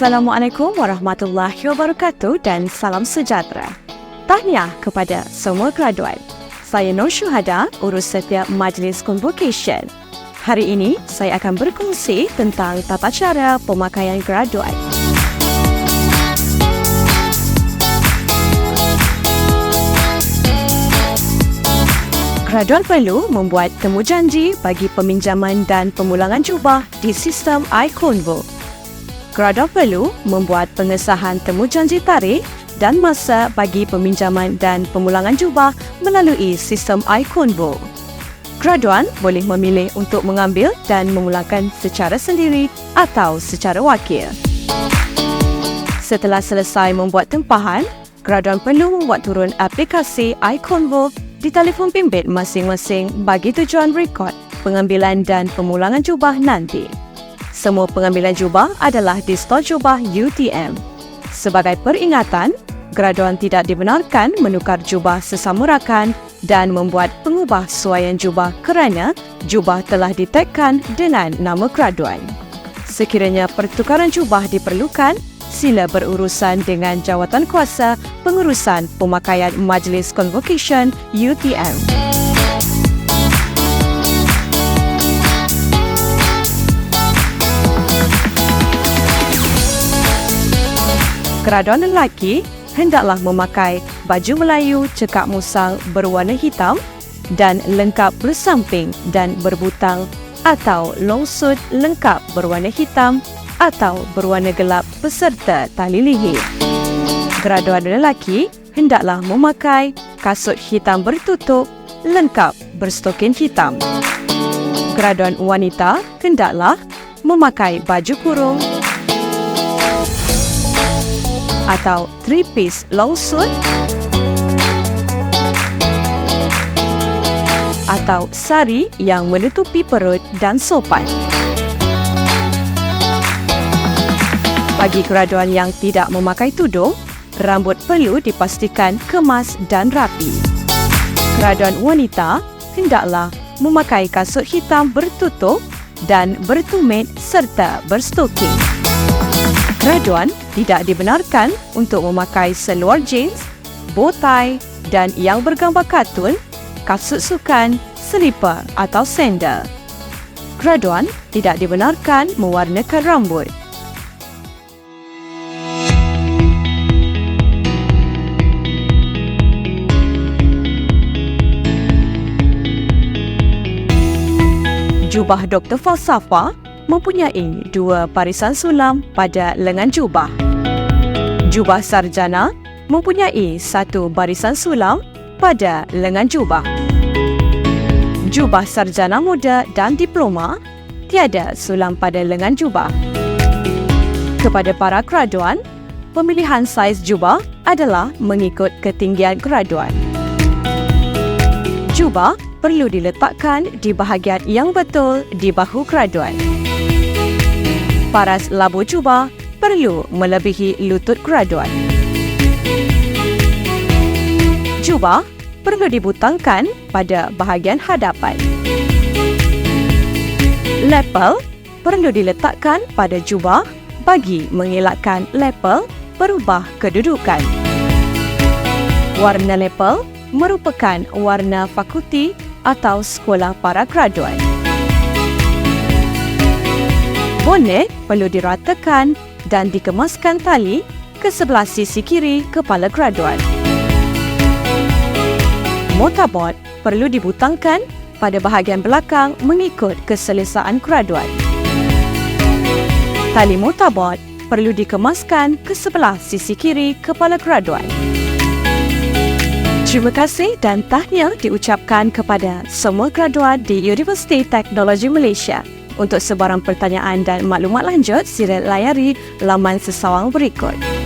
Assalamualaikum warahmatullahi wabarakatuh dan salam sejahtera. Tahniah kepada semua graduan. Saya Nur Syuhada, urus setiap majlis convocation. Hari ini, saya akan berkongsi tentang tata cara pemakaian graduan. Graduan perlu membuat temujanji bagi peminjaman dan pemulangan jubah di sistem iConvo. Graduan perlu membuat pengesahan temujanji tarikh dan masa bagi peminjaman dan pemulangan jubah melalui sistem iConvo. Graduan boleh memilih untuk mengambil dan memulakan secara sendiri atau secara wakil. Setelah selesai membuat tempahan, graduan perlu membuat turun aplikasi iConvo di telefon bimbit masing-masing bagi tujuan rekod pengambilan dan pemulangan jubah nanti. Semua pengambilan jubah adalah di stor jubah UTM. Sebagai peringatan, graduan tidak dibenarkan menukar jubah sesama rakan dan membuat pengubah suaian jubah kerana jubah telah ditekkan dengan nama graduan. Sekiranya pertukaran jubah diperlukan, sila berurusan dengan jawatan kuasa pengurusan pemakaian Majlis Convocation UTM. Keraduan lelaki hendaklah memakai baju Melayu cekak musang berwarna hitam dan lengkap bersamping dan berbutang atau long suit lengkap berwarna hitam atau berwarna gelap beserta tali lihir. Graduan lelaki hendaklah memakai kasut hitam bertutup lengkap berstokin hitam. Graduan wanita hendaklah memakai baju kurung atau three-piece long suit atau sari yang menutupi perut dan sopan. Bagi graduan yang tidak memakai tudung, rambut perlu dipastikan kemas dan rapi. Graduan wanita hendaklah memakai kasut hitam bertutup dan bertumit serta berstoking. Graduan tidak dibenarkan untuk memakai seluar jeans, bow tie dan yang bergambar kartun, kasut sukan, selipar atau sandal. Graduan tidak dibenarkan mewarnakan rambut. Jubah Dr. Falsafa mempunyai dua barisan sulam pada lengan jubah. Jubah Sarjana mempunyai satu barisan sulam pada lengan jubah. Jubah Sarjana Muda dan Diploma tiada sulam pada lengan jubah. Kepada para graduan, pemilihan saiz jubah adalah mengikut ketinggian graduan. Jubah perlu diletakkan di bahagian yang betul di bahu graduan. Paras labu jubah perlu melebihi lutut graduan. Jubah perlu dibutangkan pada bahagian hadapan. Lepel perlu diletakkan pada jubah bagi mengelakkan lepel berubah kedudukan. Warna lepel merupakan warna fakulti atau sekolah para graduan. Bonet perlu diratakan dan dikemaskan tali ke sebelah sisi kiri kepala graduan. Motabot perlu dibutangkan pada bahagian belakang mengikut keselesaan graduan. Tali motabot perlu dikemaskan ke sebelah sisi kiri kepala graduan. Terima kasih dan tahniah diucapkan kepada semua graduat di Universiti Teknologi Malaysia. Untuk sebarang pertanyaan dan maklumat lanjut, sila layari laman sesawang berikut.